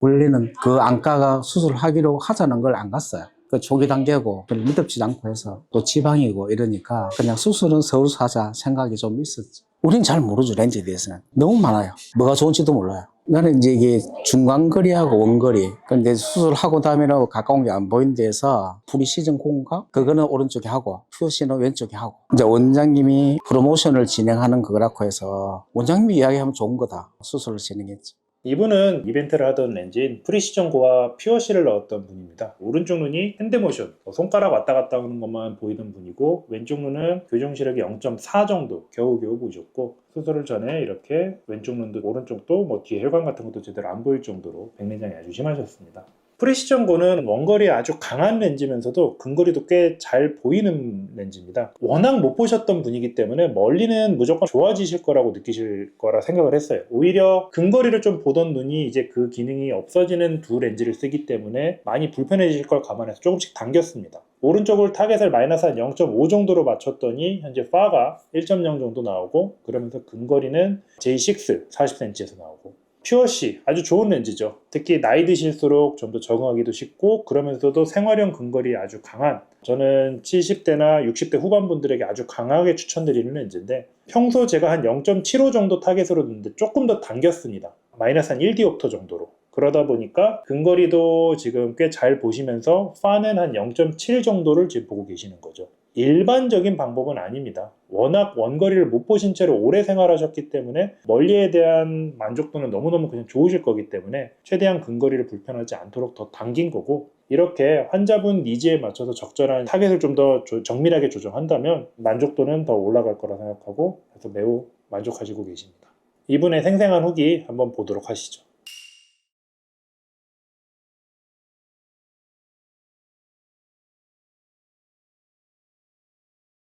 원래는 그 안과가 수술하기로 하자는 걸 안 갔어요. 그 초기 단계고 믿음지 않고 해서 또 지방이고 이러니까 그냥 수술은 서울서 하자 생각이 좀 있었지. 우린 잘 모르죠 렌즈에 대해서는 너무 많아요. 뭐가 좋은지도 몰라요. 나는 이제 이게 중간거리하고 원거리 근데 수술하고 나면은 가까운 게 안 보이는 데에서 프리시즌 공각 그거는 오른쪽에 하고 퓨어시는 왼쪽에 하고 이제 원장님이 프로모션을 진행하는 거라고 해서 원장님이 이야기하면 좋은 거다 수술을 진행했지. 이분은 이벤트를 하던 렌즈인 프리시전고와 퓨어시를 넣었던 분입니다. 오른쪽 눈이 핸드모션, 뭐 손가락 왔다 갔다 하는 것만 보이던 분이고 왼쪽 눈은 교정 시력이 0.4 정도 겨우겨우 보이셨고 수술을 전에 이렇게 왼쪽 눈도 오른쪽도 뭐 뒤에 혈관 같은 것도 제대로 안 보일 정도로 백내장이 아주 심하셨습니다. 프리시전고는 원거리에 아주 강한 렌즈면서도 근거리도 꽤 잘 보이는 렌즈입니다. 워낙 못 보셨던 분이기 때문에 멀리는 무조건 좋아지실 거라고 느끼실 거라 생각을 했어요. 오히려 근거리를 좀 보던 눈이 이제 그 기능이 없어지는 두 렌즈를 쓰기 때문에 많이 불편해지실 걸 감안해서 조금씩 당겼습니다. 오른쪽을 타겟을 마이너스 한 0.5 정도로 맞췄더니 현재 파가 1.0 정도 나오고 그러면서 근거리는 J6 40cm에서 나오고 퓨어시 아주 좋은 렌즈죠. 특히 나이 드실수록 좀 더 적응하기도 쉽고 그러면서도 생활형 근거리 아주 강한 저는 70대나 60대 후반 분들에게 아주 강하게 추천드리는 렌즈인데 평소 제가 한 0.75 정도 타겟으로 듣는데 조금 더 당겼습니다. 마이너스 한 1디옵터 정도로. 그러다 보니까 근거리도 지금 꽤 잘 보시면서 파는 한 0.7 정도를 지금 보고 계시는 거죠. 일반적인 방법은 아닙니다. 워낙 원거리를 못 보신 채로 오래 생활하셨기 때문에 멀리에 대한 만족도는 너무너무 그냥 좋으실 거기 때문에 최대한 근거리를 불편하지 않도록 더 당긴 거고 이렇게 환자분 니즈에 맞춰서 적절한 타겟을 좀 더 정밀하게 조정한다면 만족도는 더 올라갈 거라 생각하고 그래서 매우 만족하시고 계십니다. 이분의 생생한 후기 한번 보도록 하시죠.